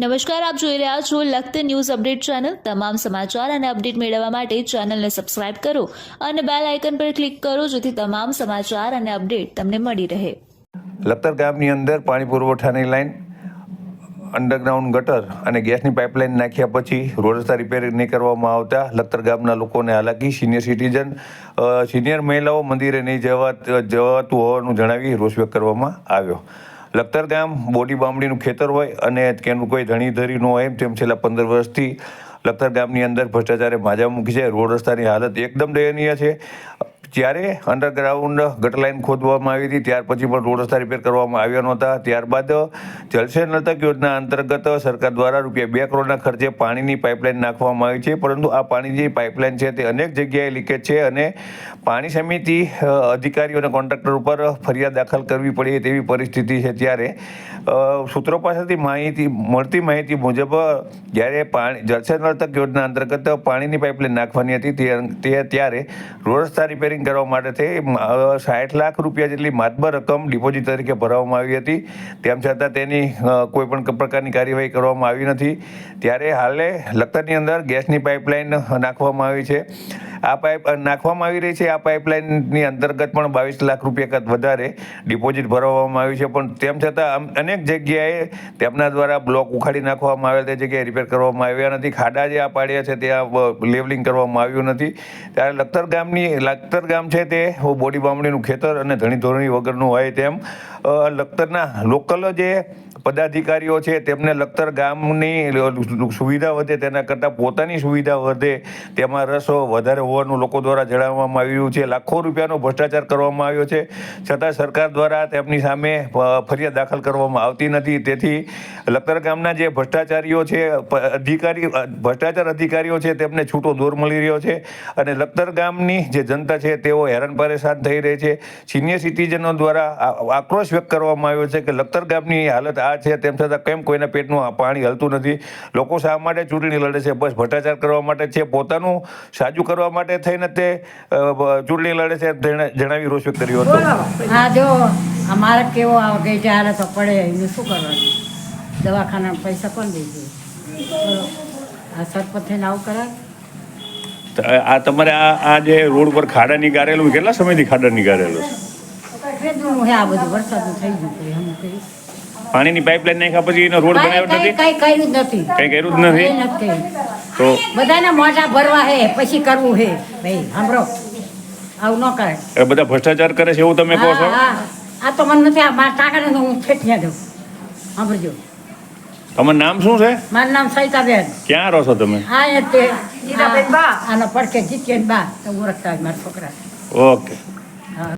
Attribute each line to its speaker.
Speaker 1: નમસ્કાર, આપ જોઈ રહ્યા છો લખત ન્યૂઝ અપડેટ ચેનલ. તમામ સમાચાર અને અપડેટ મેળવવા માટે ચેનલને સબસ્ક્રાઇબ કરો અને બેલ આઇકન પર ક્લિક કરો જેથી તમામ સમાચાર અને અપડેટ તમને મળી રહે.
Speaker 2: લખતર ગામની અંદર પાણી પુરવઠાની લાઇન, અંડરગ્રાઉન્ડ ગટર અને ગેસની પાઇપલાઇન નાખ્યા પછી રોડ રસ્તા રિપેર નહીં કરવામાં આવતા લખતર ગામના લોકોને હાલાકી. સિનિયર સિટીઝન સિનિયર મહિલાઓ મંદિરે નહીં જવા, જવાતું હોવાનું જણાવી રોષ વ્યક્ત કરવામાં આવ્યો. લખતર ગામ બોડી બામડીનું ખેતર હોય અને તેનું કોઈ ધણી ધરી ન હોય તેમ છેલ્લા પંદર વર્ષથી લખતર ગામની અંદર ભ્રષ્ટાચારે માજા મૂકી છે. રોડ રસ્તાની હાલત એકદમ દયનીય છે. જ્યારે અંડરગ્રાઉન્ડ ગટર લાઇન ખોદવામાં આવી હતી, ત્યાર પછી પણ રોડ રસ્તા રિપેર કરવામાં આવ્યા નહોતા. ત્યારબાદ જલસેન નર્તક યોજના અંતર્ગત સરકાર દ્વારા રૂપિયા બે કરોડના ખર્ચે પાણીની પાઇપલાઇન નાખવામાં આવી છે. પરંતુ આ પાણી જે પાઇપલાઇન છે તે અનેક જગ્યાએ લીકેજ છે અને પાણી સમિતિ અધિકારીઓ અને કોન્ટ્રાક્ટર ઉપર ફરિયાદ દાખલ કરવી પડી તેવી પરિસ્થિતિ છે. ત્યારે સૂત્રો પાસેથી માહિતી મળતી માહિતી મુજબ જ્યારે પાણી, જલસે નર્તક યોજના અંતર્ગત પાણીની પાઇપલાઇન નાખવાની હતી, તે ત્યારે રોડ રસ્તા રિપેરિંગ કરવા માટે તે સાઠ લાખ રૂપિયા જેટલી માતબર રકમ ડિપોઝિટ તરીકે ભરવામાં આવી હતી. તેમ છતાં તેની કોઈ પણ પ્રકારની કાર્યવાહી કરવામાં આવી નથી. ત્યારે હાલે લખતરની અંદર ગેસની પાઇપલાઇન નાખવામાં આવી છે. આ પાઇપ નાખવામાં આવી રહી છે. આ પાઇપલાઇનની અંતર્ગત પણ બાવીસ લાખ રૂપિયા કરતાં વધારે ડિપોઝિટ ભરવામાં આવ્યું છે. પણ તેમ છતાં અનેક જગ્યાએ તેમના દ્વારા બ્લોક ઉખાડી નાખવામાં આવેલ તે જગ્યાએ રિપેર કરવામાં આવ્યા નથી. ખાડા જે આ પાડ્યા છે ત્યાં લેવલિંગ કરવામાં આવ્યું નથી. ત્યારે લખતર ગામની, લખતર ગામ છે તે બોડી બામણીનું ખેતર અને ધણી ધોરણી વગરનું હોય તેમ લખતરના લોકલ જે પદાધિકારીઓ છે તેમને લખતર ગામની સુવિધા વધે તેના કરતાં પોતાની સુવિધા વધે તેમાં રસ વધારે હોવાનું લોકો દ્વારા જણાવવામાં આવ્યું છે લાખો રૂપિયાનો ભ્રષ્ટાચાર કરવામાં આવ્યો છે છતાં સરકાર દ્વારા તેમની સામે ફરિયાદ દાખલ કરવામાં આવતી નથી તેથી લખતર ગામના જે ભ્રષ્ટાચારીઓ છે અધિકારી ભ્રષ્ટાચાર અધિકારીઓ છે તેમને છૂટો દોર મળી રહ્યો છે અને લખતર ગામની જે જનતા છે તેઓ હેરાન પરેશાન થઈ રહી છે સિનિયર સિટીઝનો દ્વારા આક્રોશ વ્યક્ત કરવામાં આવ્યો છે કે લખતર ગામની હાલત આ છે તેમ છતાં કેમ કોઈના પેટનું પાણી હલતું નથી લોકો શા માટે ચૂંટણી લડે છે બસ ભ્રષ્ટાચાર કરવા માટે છે પોતાનું સાજું કરવા માટે થઈને તે ચૂંટણી લડે છે તેણે જણાવી રોષ વ્યક્ત કર્યો હતો.
Speaker 3: હા જો અમારે કેવો આ ગઈ જ્યારે તો પડે એને શું કરવાનું? દવાખાના પૈસા કોણ દઈ દે આ સરપંચ થઈને આવું કરે
Speaker 2: આ તમારે આ આ જે રોડ પર ખાડા નીકાળેલું કેટલા સમયથી ખાડા નીકાળેલું છે
Speaker 3: આ બધું વરસાદ થઈ ગયું
Speaker 2: પાણીની પાઇપલાઇન નાખ્યા પછી એનો રોડ બનાવ્યો
Speaker 3: કઈ
Speaker 2: નથી?
Speaker 3: કઈ કર્યું જ નથી.
Speaker 2: કઈ કર્યું જ નથી. તો
Speaker 3: બધાને મોઢા ભરવા હે પછી કરવું હે. ભાઈ સાંભળો. આવું ન કરે
Speaker 2: એ બધા ભ્રષ્ટાચાર કરે છે એવું તમે કહો છો?
Speaker 3: આ તો મને નથી આ મારા ને હું ફેટિયા દઉં સાંભળજો.
Speaker 2: તમારું નામ શું છે?
Speaker 3: મારું નામ સવિતાબેન.
Speaker 2: ક્યાં રહો છો તમે?
Speaker 3: હા એ તે આનો પડકે જીતેન બા. તો ઓળખતા મારા છોકરા.
Speaker 2: ઓકે.